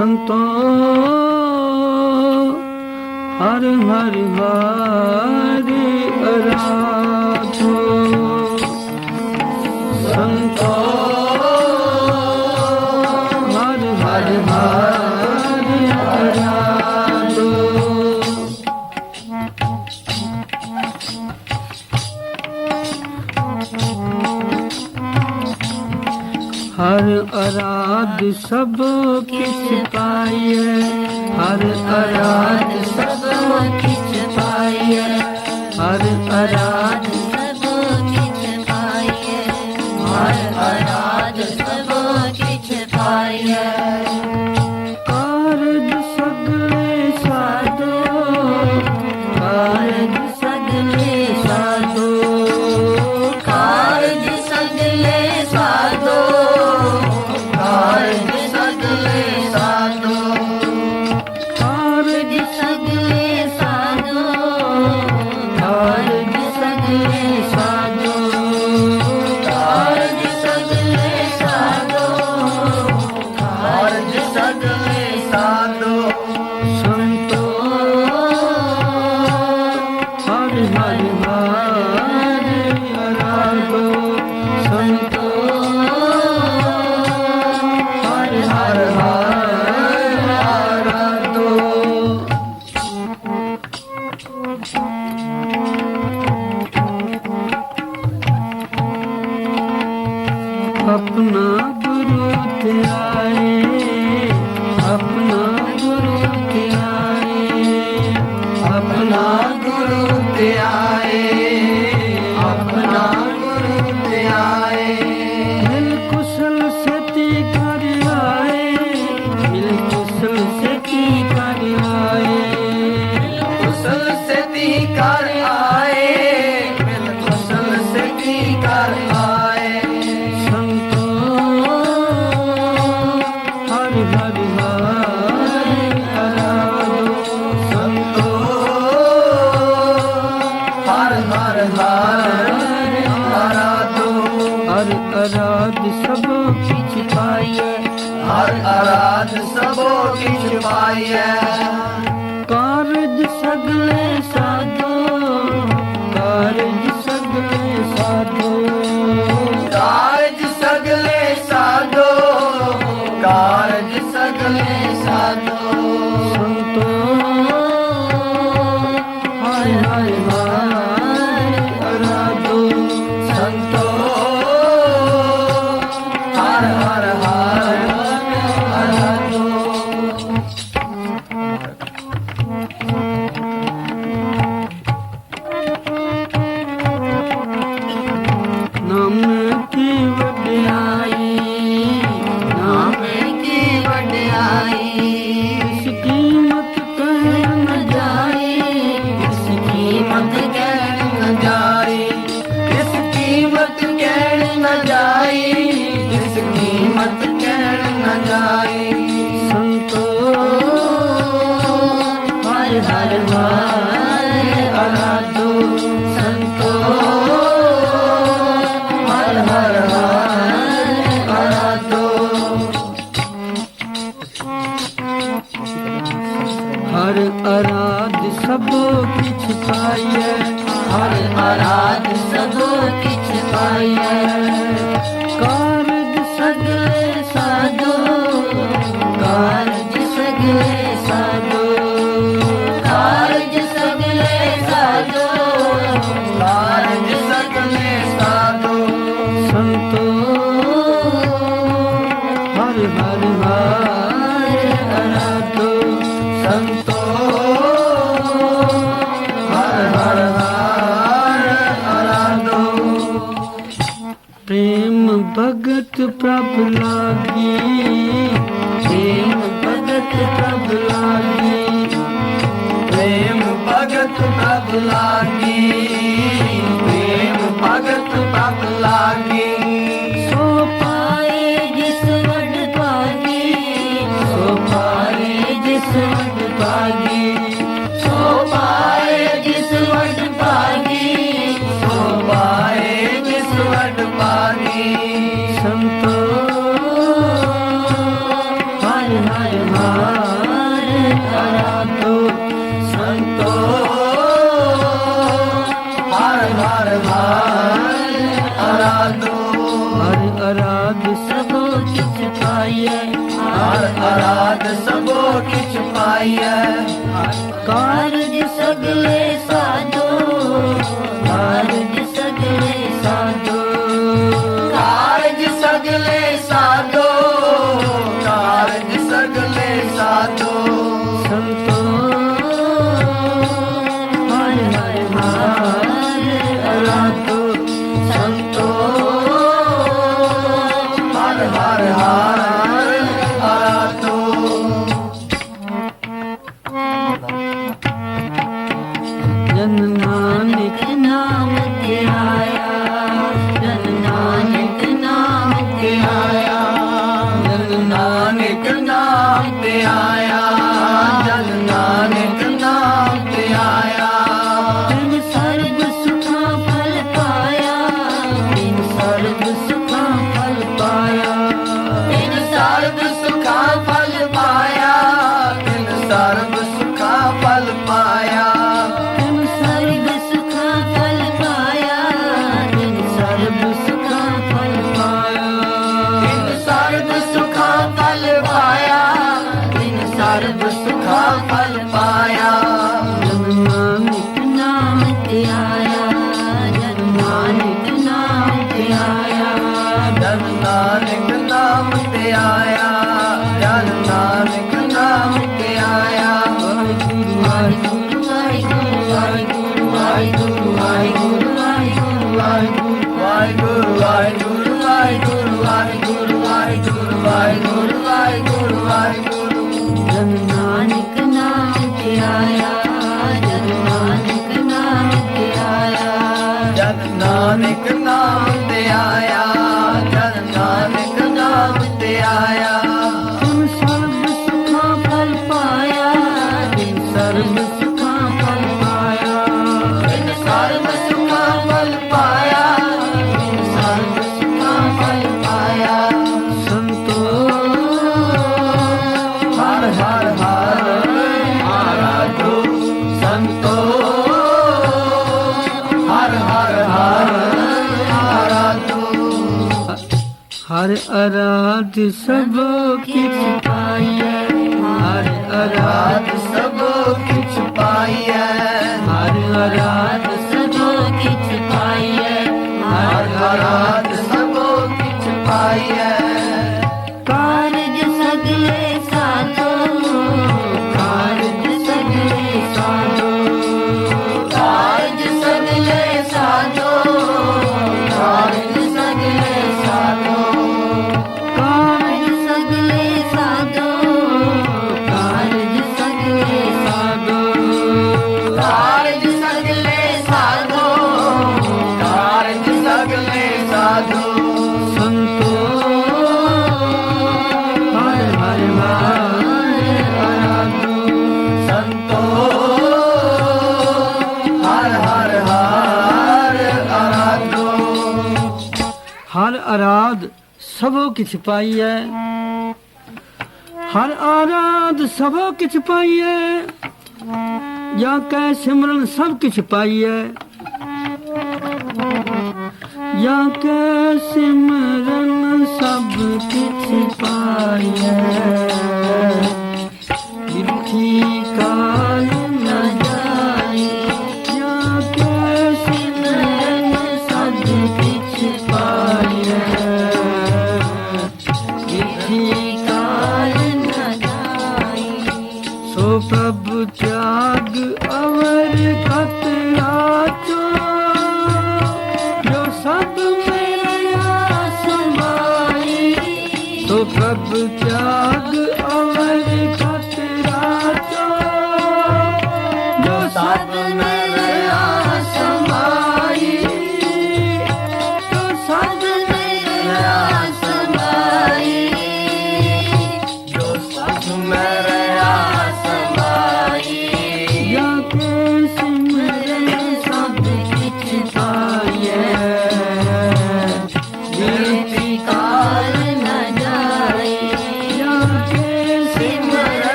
ਸੰਤੋ ਹਰ ਹਰ ਹਰੇ ਅਰਾਧੋ ਸੰਤੋ ਹਰ ਹਰ ਹਰੇ ਅਰਾਧੋ ਹਰ ਅਰਾਧ ਸਭ ਕਿਸ ਪਾਈਏ ਹਰ ਅਰਾ ਭਗਤ ਪ੍ਰਭ ਲਾਗੀ ਪ੍ਰੇਮ ਭਗਤ ਪ੍ਰਭ ਲਾਗੀ, ਪ੍ਰੇਮ ਭਗਤ ਪ੍ਰਭ ਲਾਗੀ, ਪ੍ਰੇਮ ਭਗਤ ਪ੍ਰਭ ਲਾਗੀ। ਅਰਾਧ ਸਭੋ ਕਿਛ ਪਾਈਐ। ਹਰ ਅਰਾਧ ਸਭੋ ਕਿਛ ਪਾਈਐ। ਕਾਰਜ ਸਗਲੇ ਸਾ आया आराध सब किछ पाइए हर आराध आराध सबो किछ पाइए ਹਰ ਆਰਾਧ ਸਭੋ ਕਿਛ ਪਾਈਐ। ਜਾਂ ਕੈ ਸਿਮਰਨ ਸਭ ਕਿਛ ਪਾਈਐ। ਜਾਂ ਕੈ ਸਿਮਰਨ ਸਭ ਕਿਛ ਪਾਈਐ। क्या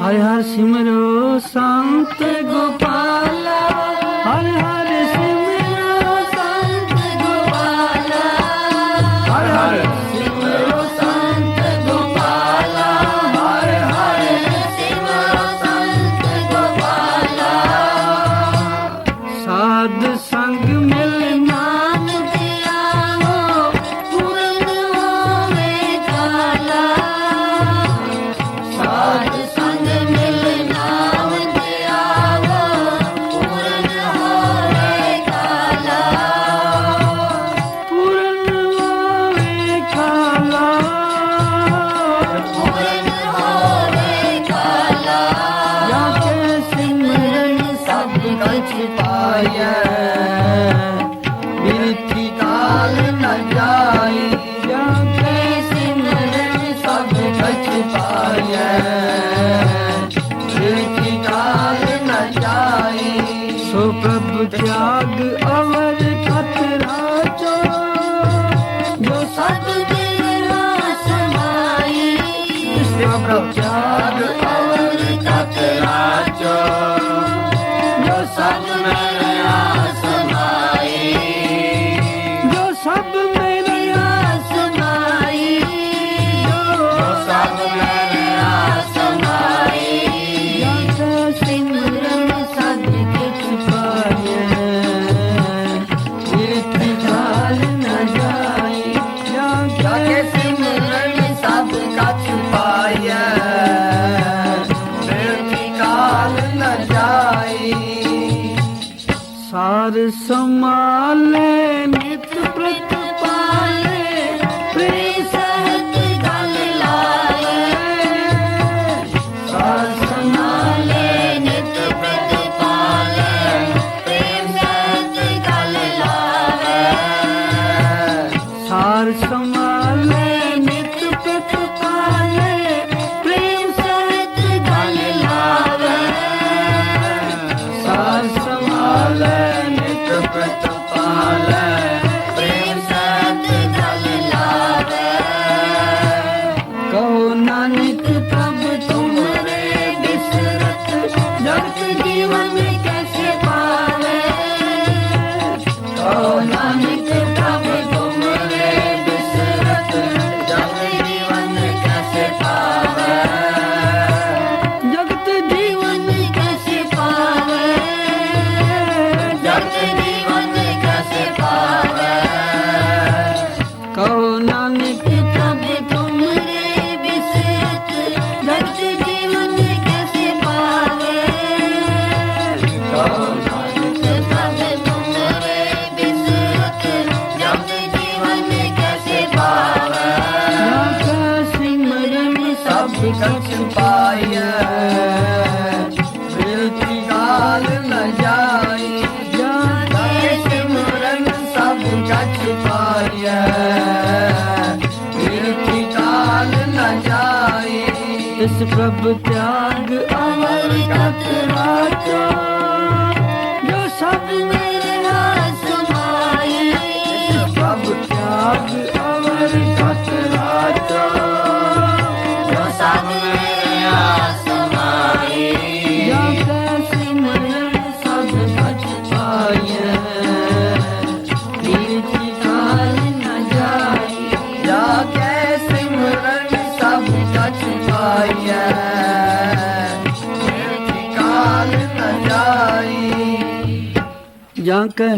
ਹਰ ਹਰ ਸਿਮਰੋ ਸੰਤ ਗੋਪ 어. जीवन कैसे पावे ओ नाम सब क्या Bianca.